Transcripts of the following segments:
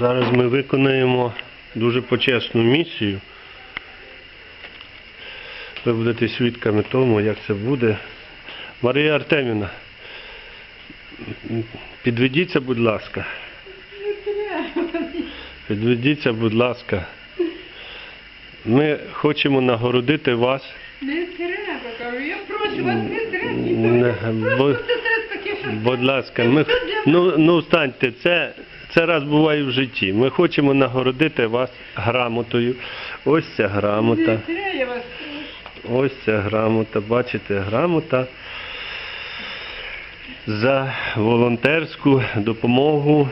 Зараз ми виконаємо дуже почесну місію. Ви будете свідками тому, як це буде. Марія Артемівна, підведіться, будь ласка. Підведіться, будь ласка. Ми хочемо нагородити вас. Не треба, кажу, я прошу вас, не треба. Бо- Просто Будь ласка, ми, ну, ну встаньте, це, це раз буває в житті. Ми хочемо нагородити вас грамотою. Ось ця грамота. Ось ця грамота. Бачите, грамота за волонтерську допомогу.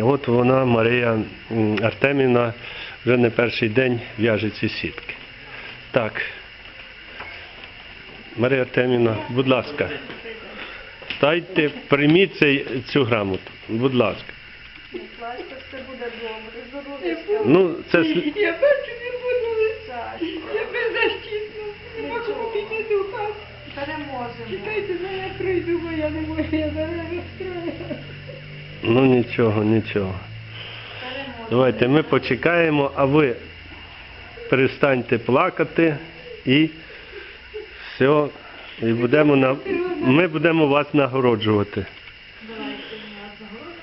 От вона, Марія Артемівна, вже не перший день в'яже ці сітки. Так. Марія Артемівна, будь ласка. Дайте, прийміть цю грамоту. Будь ласка. Плачте, все буде добре. Здоров'я. Ну, це слі- Я бачу, не буду лишати. Я беззащитна. Не можу піти до хати. Переможемо. Чекайте, ну я прийду, бо я не можу, я зараз розстрою. ну нічого, нічого. Переможемо. Давайте ми почекаємо, а ви перестаньте плакати і все. І будемо на... ми будемо вас нагороджувати. Давайте ми вас загородимо.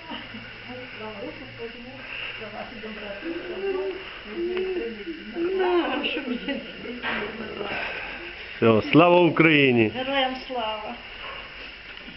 Слава Богу, потім за ваші доброти. На, що мені? Все, слава Україні! Героям слава.